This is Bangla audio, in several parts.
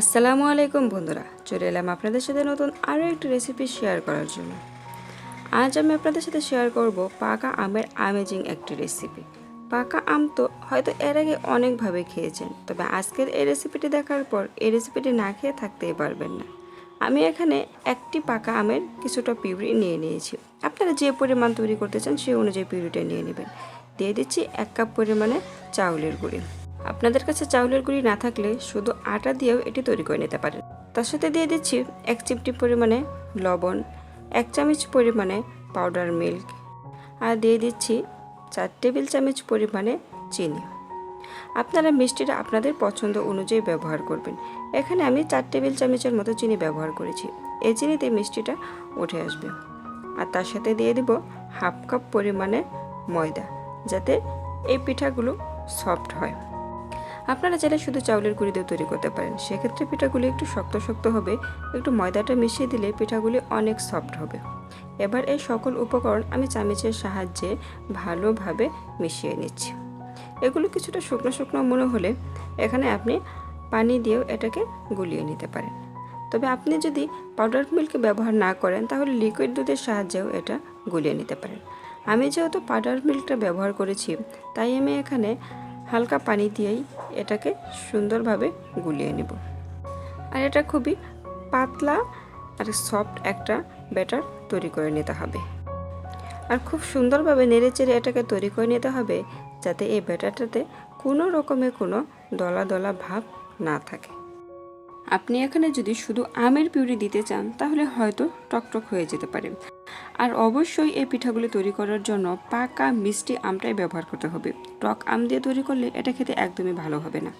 আসসালামু আলাইকুম বন্ধুরা, চলে এলাম আপনাদের সাথে নতুন আরও একটি রেসিপি শেয়ার করার জন্য। আজ আমি আপনাদের সাথে শেয়ার করব পাকা আমের আমেজিং একটি রেসিপি পাকা আম তো হয়তো এর আগে অনেকভাবে খেয়েছেন, তবে আজকের এই রেসিপিটি দেখার পর এই রেসিপিটি না খেয়ে থাকতেই পারবেন না। আমি এখানে একটি পাকা আমের কিছুটা পিউরি নিয়ে নিয়েছি। আপনারা যে পরিমাণ তৈরি করতে চান সেই অনুযায়ী পিউরিটা নিয়ে নেবেন। দিয়ে দিচ্ছি এক কাপ পরিমাণে চাউলের গুঁড়ি। আপনাদের কাছে চাউলের গুঁড়ি না থাকলে শুধু আটা দিয়েও এটি তৈরি করে নিতে পারেন। তার সাথে দিয়ে দিচ্ছি এক চিমটি পরিমাণে লবণ, এক চামচ পরিমাণে পাউডার মিল্ক আর দিয়ে দিচ্ছি চার টেবিল চামচ পরিমাণে চিনি। আপনারা মিষ্টিটা আপনাদের পছন্দ অনুযায়ী ব্যবহার করবেন। এখানে আমি চার টেবিল চামচের মতো চিনি ব্যবহার করেছি। এই চিনিতে মিষ্টিটা উঠে আসবে। আর তার সাথে দিয়ে দিব হাফ কাপ পরিমাণে ময়দা যাতে এই পিঠাগুলো সফট হয়। আপনারা চাইলে শুধু চাউলের গুঁড়ি দিয়ে তৈরি করতে পারেন। সেক্ষেত্রে পিঠাগুলি একটু শক্ত শক্ত হবে, একটু ময়দাটা মিশিয়ে দিলে পিঠাগুলি অনেক সফট হবে। এবার এই সকল উপকরণ আমি চামচের সাহায্যে ভালোভাবে মিশিয়ে নিচ্ছি। এগুলো কিছুটা শুকনো শুকনো মনে হলে এখানে আপনি পানি দিয়েও এটাকে গুলিয়ে নিতে পারেন। তবে আপনি যদি পাউডার মিল্ক ব্যবহার না করেন, তাহলে লিকুইড দুধের সাহায্যেও এটা গুলিয়ে নিতে পারেন। আমি যেহেতু পাউডার মিল্কটা ব্যবহার করেছি, তাই আমি এখানে হালকা পানি দিয়েই এটাকে সুন্দরভাবে গুলিয়ে নেব। আর এটা খুবই পাতলা আর সফট একটা ব্যাটার তৈরি করে নিতে হবে। আর খুব সুন্দরভাবে নেড়ে চেড়ে এটাকে তৈরি করে নিতে হবে যাতে এই ব্যাটারটাতে কোনো রকমের কোনো দলা দলা ভাব না থাকে। আপনি এখানে যদি শুধু আমের পিউরি দিতে চান, তাহলে হয়তো টকটক হয়ে যেতে পারে। আর অবশ্যই এই পিঠাগুলি তৈরি করার জন্য পাকা মিষ্টি আমটাই ব্যবহার করতে হবে। টক আম দিয়ে তৈরি করলে এটা খেতে একদমই ভালো হবে না।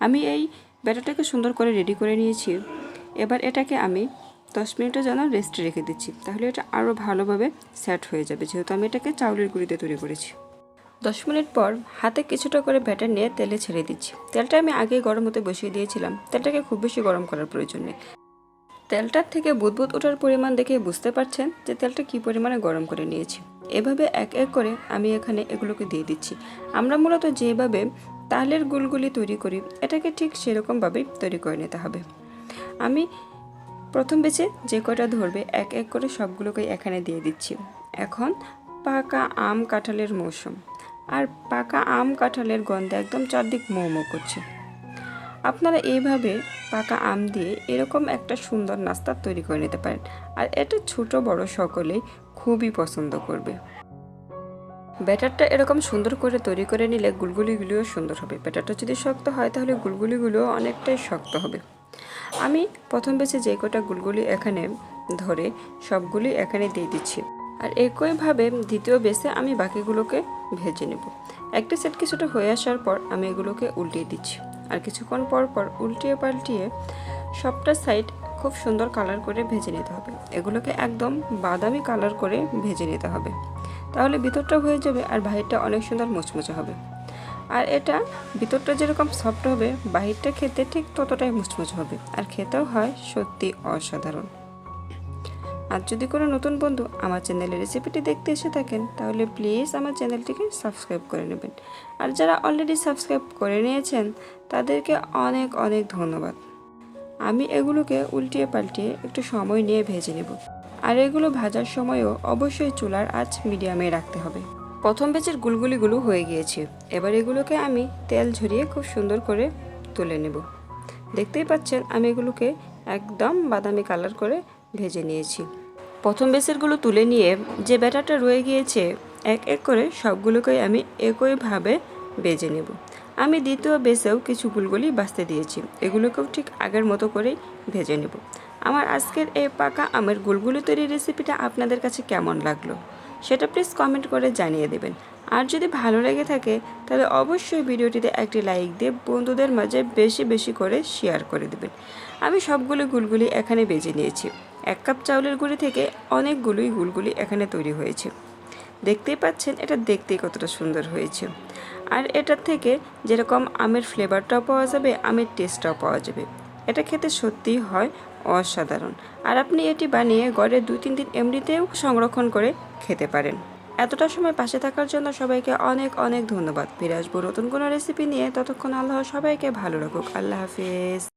আমি এই ব্যাটারটাকে সুন্দর করে রেডি করে নিয়েছি। এবার এটাকে আমি দশ মিনিটের জন্য রেস্টে রেখে দিচ্ছি। তাহলে এটা আরও ভালোভাবে সেট হয়ে যাবে। যেহেতু আমি এটাকে চাউলের গুঁড়িতে তৈরি করেছি। দশ মিনিট পর হাতে কিছুটা করে ব্যাটার নিয়ে তেলে ছেড়ে দিচ্ছি। তেলটা আমি আগেই গরম হতে বসিয়ে দিয়েছিলাম। তেলটাকে খুব বেশি গরম করার প্রয়োজন নেই। তেলটার থেকে বুদবুদ ওঠার পরিমাণ দেখে বুঝতে পারছেন যে তেলটা কী পরিমাণে গরম করে নিয়েছি। এভাবে এক এক করে আমি এখানে এগুলোকে দিয়ে দিচ্ছি। আমরা মূলত যেভাবে তালের গুলগুলি তৈরি করি, এটাকে ঠিক সেরকমভাবেই তৈরি করে নিতে হবে। আমি প্রথম বেছে যে কয়টা ধরবে, এক এক করে সবগুলোকে এখানে দিয়ে দিচ্ছি। এখন পাকা আম কাঁঠালের মৌসুম। আর পাকা আম কাঁঠালের গন্ধে একদম চারদিক মৌ করছে। আপনারা এইভাবে পাকা আম দিয়ে এরকম একটা সুন্দর নাস্তা তৈরি করে নিতে পারেন। আর এটা ছোট বড় সকলেই খুবই পছন্দ করবে। ব্যাটারটা এরকম সুন্দর করে তৈরি করে নিলে গুলগুলিগুলিও সুন্দর হবে। ব্যাটারটা যদি শক্ত হয় তাহলে গুলগুলিগুলিও অনেকটাই শক্ত হবে। আমি প্রথম বেছে যে কটা গুলগুলি এখানে ধরে সবগুলি এখানে দিয়ে দিচ্ছি। আর একইভাবে দ্বিতীয় বেসে আমি বাকিগুলোকে ভেজে নেব। একটা সেট কিছুটা হয়ে আসার পর আমি এগুলোকে উল্টিয়ে দিচ্ছি। আর কিছুক্ষণ পর পর উল্টিয়ে পাল্টিয়ে সবটা সাইড খুব সুন্দর কালার করে ভেজে নিতে হবে। এগুলোকে একদম বাদামি কালার করে ভেজে নিতে হবে। তাহলে ভিতরটা হয়ে যাবে আর বাহিরটা অনেক সুন্দর মুচমুচে হবে। আর এটা ভিতরটা যেরকম সফট হবে, বাহিরটা খেতে ঠিক ততটাই মুচমুচে হবে। আর খেতেও হয় সত্যি অসাধারণ। আর যদি কোনো নতুন বন্ধু আমার চ্যানেলের রেসিপিটি দেখতে এসে থাকেন, তাহলে প্লিজ আমার চ্যানেলটিকে সাবস্ক্রাইব করে নেবেন। আর যারা অলরেডি সাবস্ক্রাইব করে নিয়েছেন, তাদেরকে অনেক অনেক ধন্যবাদ। আমি এগুলোকে উল্টিয়ে পাল্টিয়ে একটু সময় নিয়ে ভেজে নেব। আর এগুলো ভাজার সময়ও অবশ্যই চুলার আঁচ মিডিয়ামে রাখতে হবে। প্রথম বেচের গুলগুলিগুলো হয়ে গিয়েছে। এবার এগুলোকে আমি তেল ঝরিয়ে খুব সুন্দর করে তুলে নেব। দেখতেই পাচ্ছেন, আমি এগুলোকে একদম বাদামি কালার করে ভেজে নিয়েছি। প্রথম বেসেরগুলো তুলে নিয়ে যে ব্যাটারটা রয়ে গিয়েছে, এক এক করে সবগুলোকেই আমি একইভাবে বেজে নেব। আমি দ্বিতীয় বেসেও কিছু গুলগুলি বাঁচতে দিয়েছি, এগুলোকেও ঠিক আগের মতো করেই ভেজে নেব। আমার আজকের এই পাকা আমের গুলগুলি তৈরি রেসিপিটা আপনাদের কাছে কেমন লাগল? সেটা প্লিজ কমেন্ট করে জানিয়ে দেবেন। আর যদি ভালো লেগে থাকে, তাহলে অবশ্যই ভিডিওটিতে একটি লাইক দিয়ে বন্ধুদের মাঝে বেশি বেশি করে শেয়ার করে দেবেন। আমি সবগুলো গুলগুলি এখানে বেজে নিয়েছি। এক কাপ চাউলের গুঁড়ি থেকে অনেকগুলোই গুলগুলি এখানে তৈরি হয়েছে। দেখতেই পাচ্ছেন, এটা দেখতেই কতটা সুন্দর হয়েছে। আর এটার থেকে যেরকম আমের ফ্লেভারটাও পাওয়া যাবে, আমের টেস্টটাও পাওয়া যাবে। এটা খেতে সত্যিই হয় অসাধারণ। আর আপনি এটি বানিয়ে গড়ে দুই তিন দিন এমনিতেও সংরক্ষণ করে খেতে পারেন। এতটা সময় পাশে থাকার জন্য সবাইকে অনেক অনেক ধন্যবাদ। ফিরে আসব নতুন কোনো রেসিপি নিয়ে। ততক্ষণ আল্লাহ সবাইকে ভালো রাখুক। আল্লাহ হাফিজ।